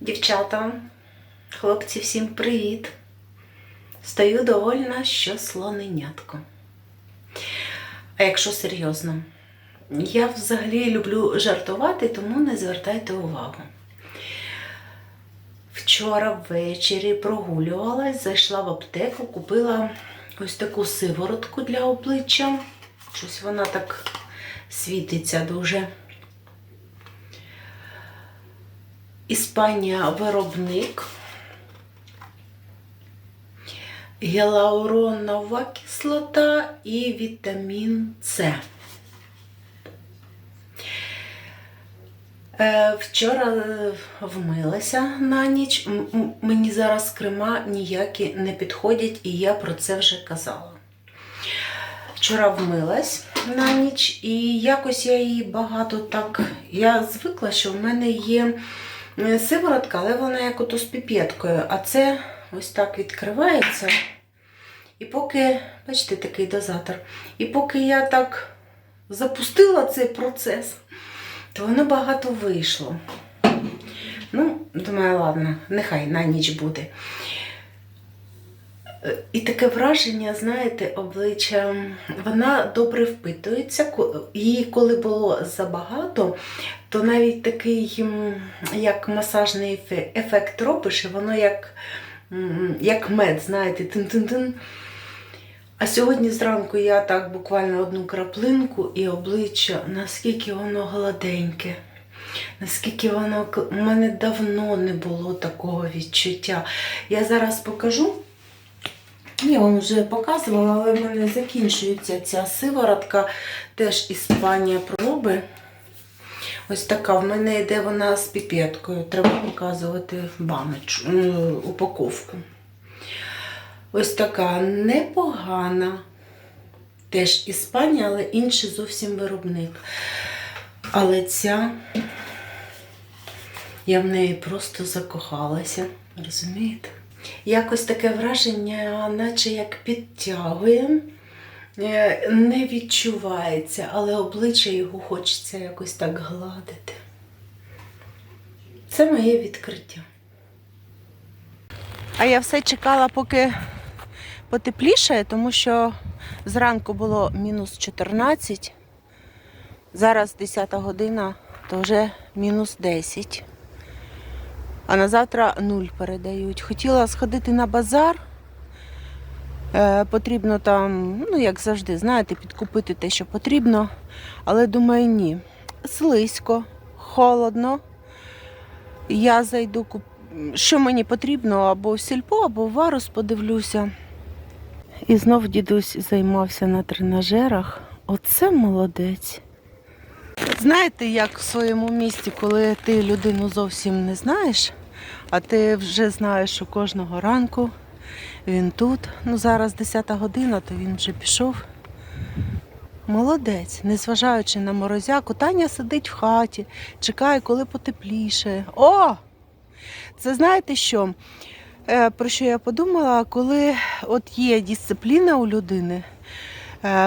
Дівчата, хлопці, всім привіт! Стою довольна, що слоненятко. А якщо серйозно, я взагалі люблю жартувати, тому не звертайте увагу. Вчора ввечері прогулювалась, зайшла в аптеку, купила ось таку сиворотку для обличчя. Щось вона так світиться дуже. Іспанія виробник. Гіалуронова кислота і вітамін С. Е, Вчора е, вмилася на ніч. Мені зараз крема ніякі не підходять, і я про це вже казала. Вчора вмилась на ніч, і якось я її багато так. Я звикла, що в мене є сиворотка, але вона як ото з піпеткою. А це ось так відкривається. І поки, бачите, такий дозатор. І поки я так запустила цей процес, то воно багато вийшло. Ну, думаю, ладно, нехай на ніч буде. Е, І таке враження, знаєте, обличчя, вона добре впитується. Її коли було забагато, то навіть такий, як масажний ефект робиш, і воно як, як мед, знаєте, тин-тин-тин. А сьогодні зранку я так буквально одну краплинку і обличчя, наскільки воно гладеньке. Наскільки воно у мене давно не було такого відчуття. Я зараз покажу. Я вам вже показувала, але в мене закінчується ця сиворотка, теж Іспанія проби. Ось така. В мене йде вона з піпеткою. Треба показувати баночку, упаковку. Ось така непогана. Теж Іспанія, але інший зовсім виробник. Але ця, я в неї просто закохалася. Розумієте? Якось таке враження, наче як підтягує, Е, не відчувається, але обличчя його хочеться якось так гладити. Це моє відкриття. А я все чекала, поки потеплішає, тому що зранку було мінус 14, зараз 10 година, то вже мінус 10. А на завтра нуль передають. Хотіла сходити на базар. Е, потрібно там, ну як завжди, знаєте, підкупити те, що потрібно. Але думаю, ні. Слизько, холодно. Я зайду, куп... що мені потрібно, або в сільпо, або в варус подивлюся. І знов дідусь займався на тренажерах. Оце молодець. Знаєте, як в своєму місті, коли ти людину зовсім не знаєш, а ти вже знаєш, що кожного ранку він тут. Ну, зараз 10 година, то він вже пішов. Молодець, незважаючи на морозяку, Таня сидить в хаті, чекає, коли потепліше. О! Це знаєте що? Е, Про що я подумала, коли от є дисципліна у людини,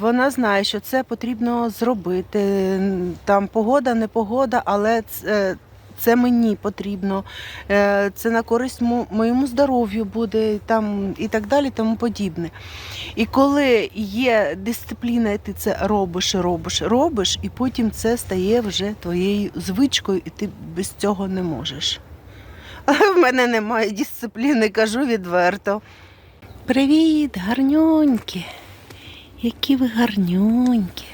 вона знає, що це потрібно зробити. Там погода, не погода, але це, це мені потрібно, е, це на користь моєму здоров'ю буде там, і так далі, тому подібне. І коли є дисципліна, і ти це робиш, робиш, робиш, і потім це стає вже твоєю звичкою, і ти без цього не можеш. Але в мене немає дисципліни, кажу відверто. Привіт, гарнюнькі. Які ви гарнюнькі.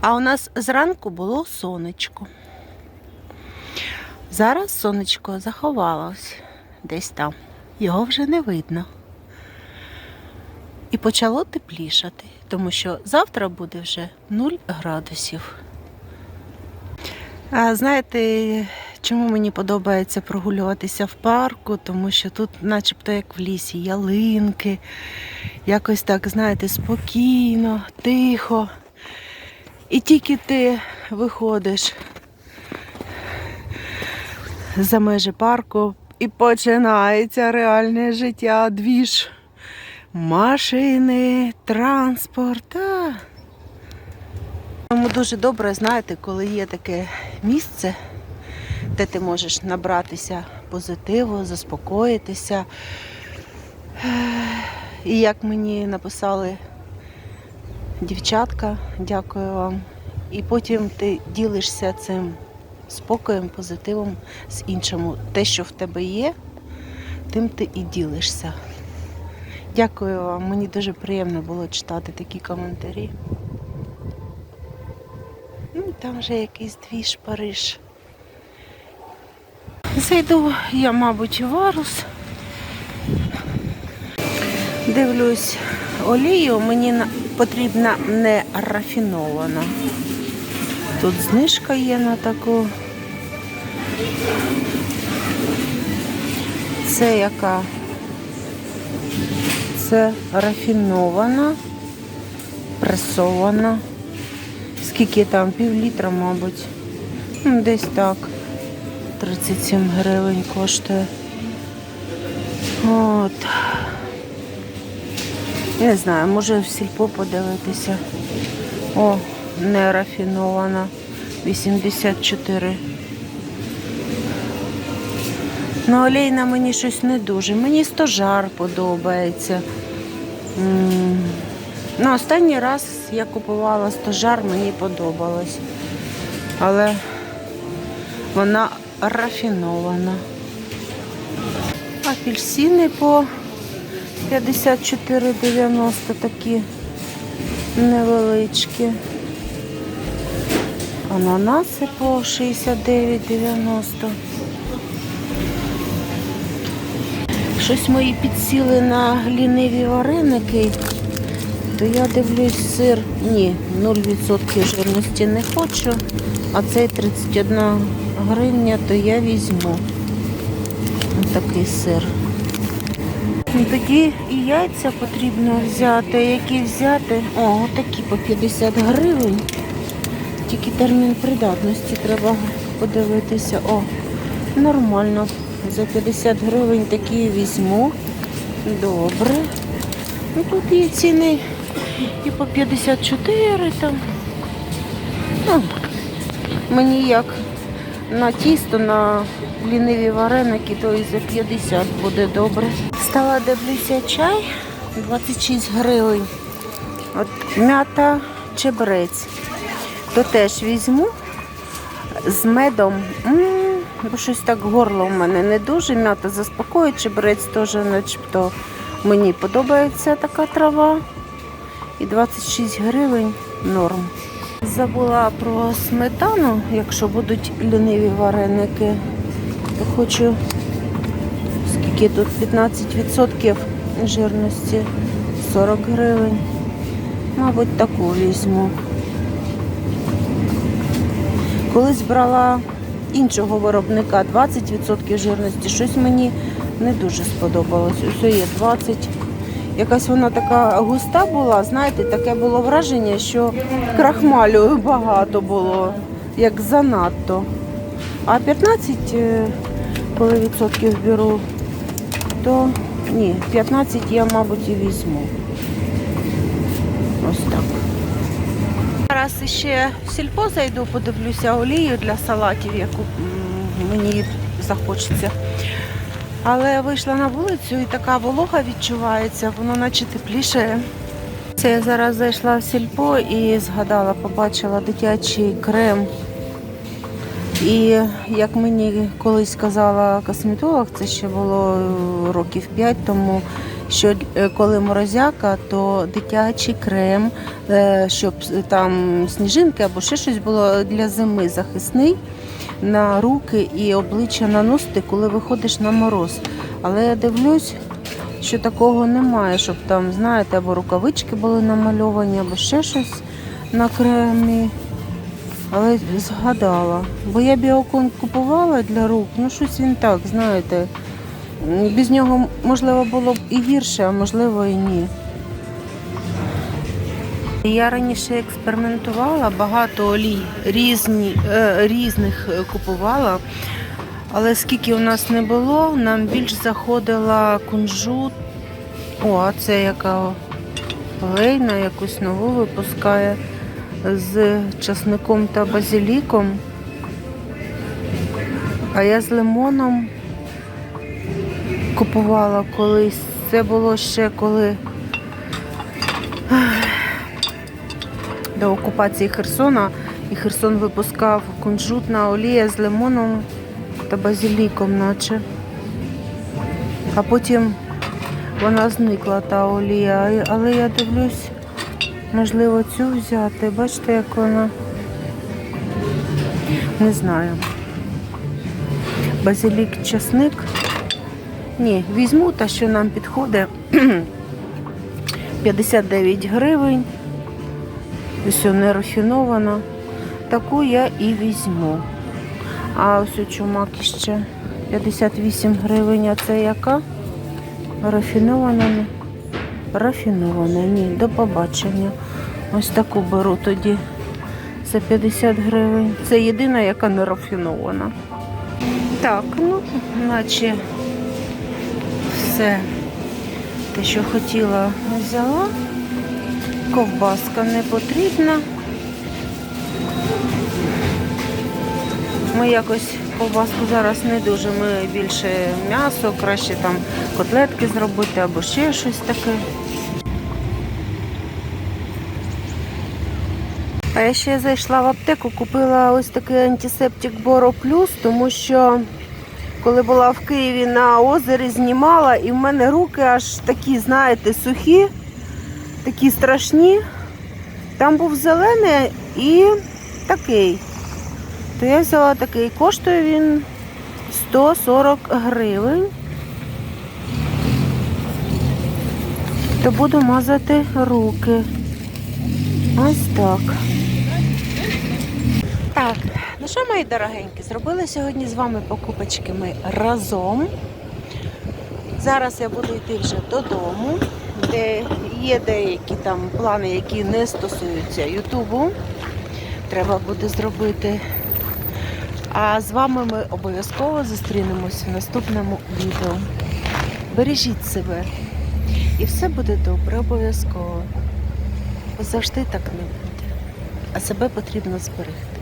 А у нас зранку було сонечко. Зараз сонечко заховалось десь там. Його вже не видно. І почало теплішати, тому що завтра буде вже 0 градусів. А знаєте, чому мені подобається прогулюватися в парку? Тому що тут, начебто, як в лісі, ялинки, якось так, знаєте, спокійно, тихо. І тільки ти виходиш за межі парку і починається реальне життя, двіж. Машини, транспорт. Тому дуже добре, знаєте, коли є таке місце, де ти можеш набратися позитиву, заспокоїтися. І як мені написали дівчатка, дякую вам. І потім ти ділишся цим спокоєм, позитивом з іншим. Те, що в тебе є, тим ти і ділишся. Дякую вам, мені дуже приємно було читати такі коментарі. Ну, там вже якийсь двіж Париж. Зайду я, мабуть, варус. Дивлюсь олію, мені потрібна не рафінована. Тут знижка є на таку. Це яка? Це рафінована, пресована. Скільки там? Пів літра, мабуть. Десь так. 37 гривень коштує. От. Не знаю, може в сільпо подивитися. О, не рафінована. 84. Ну, олійна мені щось не дуже. Мені стожар подобається. Ну, останній раз я купувала стожар, мені подобалось. Але вона рафінована. Апельсини по 54,90 такі невеличкі. Ананаси по 69,90. Щось мої підсіли на ліниві вареники, то я дивлюсь сир. Ні, 0% жирності не хочу, а цей 31 гривня, то я візьму. Такий сир. Тоді і яйця потрібно взяти. Які взяти? О, отакі по 50 гривень. Тільки термін придатності треба подивитися. О, нормально. За 50 гривень такі візьму. Добре. Ну тут є ціни і по 54 там. Ну, мені як на тісто, на ліниві вареники, то і за 50 буде добре. Стала дивлюся чай 26 гривень. От м'ята чебрець. То теж візьму з медом. М, бо щось так горло в мене не дуже. М'ята заспокоює, чебрець теж начебто мені подобається така трава. І 26 гривень норм. Забула про сметану, якщо будуть ліниві вареники, то хочу скільки тут 15% жирності 40 гривень. Мабуть, таку візьму. Колись брала іншого виробника 20% жирності. Щось мені не дуже сподобалось. Усе є 20. Якась вона така густа була, знаєте, таке було враження, що крахмалю багато було, як занадто. А 15, е, коли відсотків беру, то ні, 15 я, мабуть, і візьму. Ось так. Зараз ще в сільпо зайду, подивлюся олію для салатів, яку мені захочеться. Але вийшла на вулицю і така волога відчувається, воно наче тепліше. Це я зараз зайшла в сільпо і згадала, побачила дитячий крем. І як мені колись казала косметолог, це ще було років 5 тому, що е, коли морозяка, то дитячий крем, е, щоб там сніжинки або ще щось було для зими захисний на руки і обличчя наносити, коли виходиш на мороз. Але я дивлюсь, що такого немає, щоб там, знаєте, або рукавички були намальовані, або ще щось на кремі. Але згадала. Бо я біокон купувала для рук, ну щось він так, знаєте. Без нього можливо було б і гірше, а можливо і ні. Я раніше експериментувала, багато олій різні, е, різних е, купувала. Але скільки у нас не було, нам більш заходила кунжут. О, а це яка олейна, якусь нову випускає. з часником та базиліком. А я з лимоном купувала колись. Це було ще коли до окупації Херсона. І Херсон випускав кунжутна олія з лимоном та базиліком, наче. А потім вона зникла та олія. Але я дивлюсь, можливо, цю взяти. Бачите, як вона. Не знаю. Базилік часник. Ні, візьму та, що нам підходить. 59 гривень. Ось не рафінована. Таку я і візьму. А ось у чумак ще 58 гривень. А це яка? Рафінована? Рафінована, ні, до побачення. Ось таку беру тоді за 50 гривень. Це єдина, яка не рафінована. Так, ну, наче все те, що хотіла, взяла. Ковбаска не потрібна. Ми якось ковбаску зараз не дуже. Ми більше м'ясо, краще там котлетки зробити або ще щось таке. А я ще зайшла в аптеку, купила ось такий антисептик Боро Плюс, тому що коли була в Києві на озері, знімала, і в мене руки аж такі, знаєте, сухі, такі страшні. Там був зелений і такий. То я взяла такий. Коштує він 140 гривень. То буду мазати руки. Ось так. Так, ну що, мої дорогенькі, зробили сьогодні з вами покупочки ми разом. Зараз я буду йти вже додому, де є деякі там плани, які не стосуються Ютубу. Треба буде зробити. А з вами ми обов'язково зустрінемось в наступному відео. Бережіть себе. І все буде добре, обов'язково. Бо завжди так не буде. А себе потрібно зберегти.